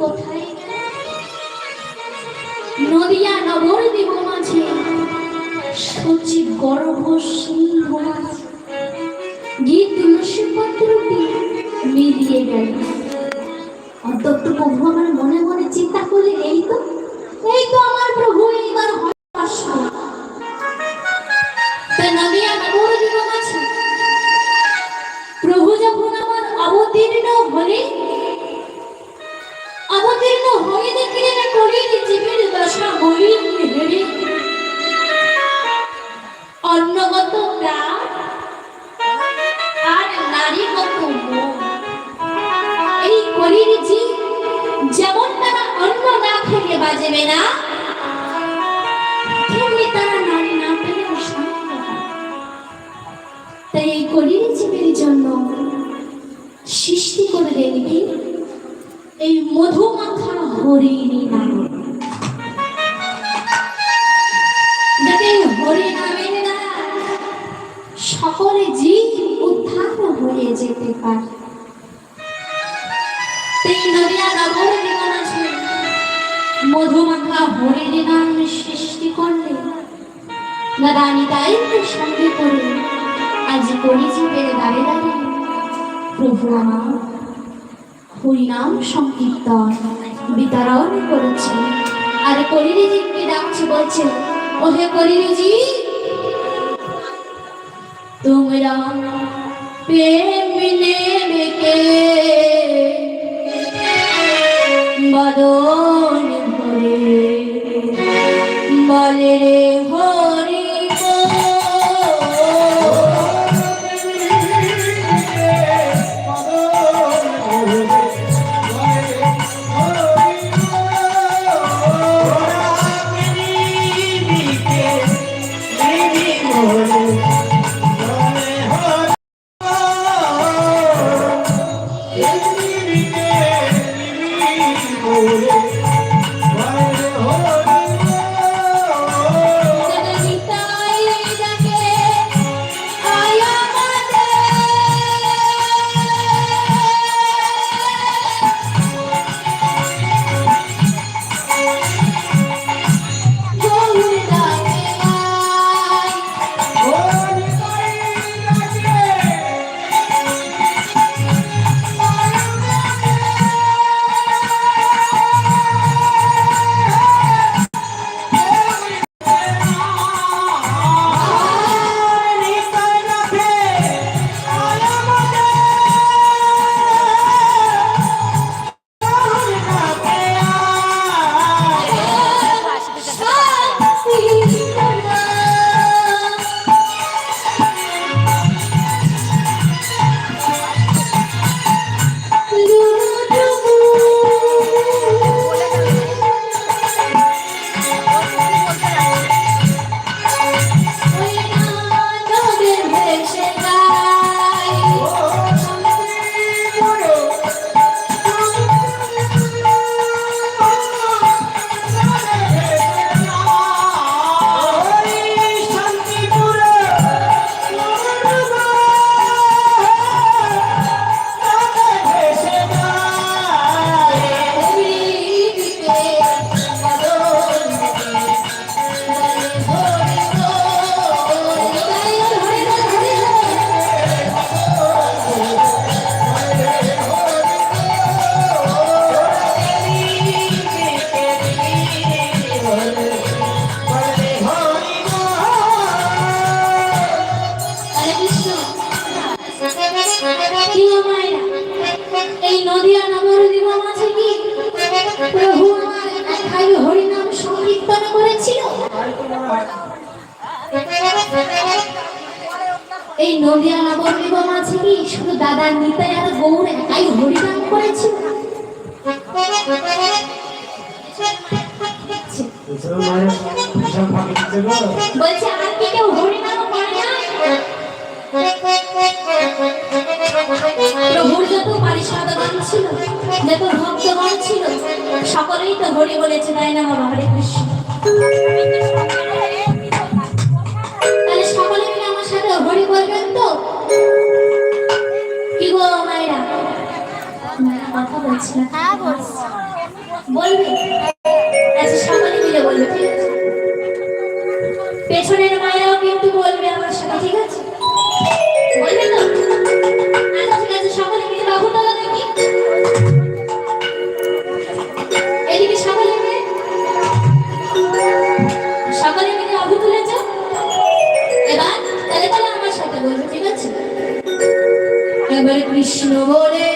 কোথায় নদিয়া নবদ্বীপ মাঝে। সচিব গর্ভ সিংহ গীত তুলসী পত্রটি মিলিয়ে গেল। অন্তত প্রভু আমার মনে মনে চিন্তা করলে, এই তো এই তো আমার প্রভু, এইবার তাই নদিয়া নবদ্বীপ জীবের দশা হরিণ হেরে অন্নগত আর নারীগত এই কলির জীব যেমন তারা অন্ন না খেলে বাজবে না তারা নারী না পেলেও তাই এই কলির জীবের জন্য সৃষ্টি করে দেখবি এই মধুমাখা হরিণী নাম যেতে পারে। মধুমাখা সৃষ্টি করলে সঙ্গে করে আজ করি জীবের দাঁড়ে দাঁড়িয়ে প্রভু আমার, হরিনাম সংকীর্তন, বিতরণ করেছে। আর কলিরিজিকে ডাকছে বলছে, ওহে কলিরিজি তোমরা প্রেম নিতাই এই নদিয়া নবদ্বীপ আছে কি? শুধু দাদা নিতাই আর গৌর একাই হরিনাম দিচ্ছে বলছে, আর কি কেউ হরিনাম করে না? প্রভুর যত পারিষদগণ ছিল, যত ভক্তগণ ছিল, সকলেই তো হরি বলেছে, তাই না বাবা? হরে কৃষ্ণ। বলবে? আচ্ছা সকলে মিলে বলবে, ঠিক আছে। পেছনের মায়েরাও কিন্তু বলবে আমার সাথে, ঠিক আছে? বলবে তো? আচ্ছা সকলে এদিকে সকলে সকলে এবার তাহলে আমার সাথে ঠিক আছে? কৃষ্ণ বলে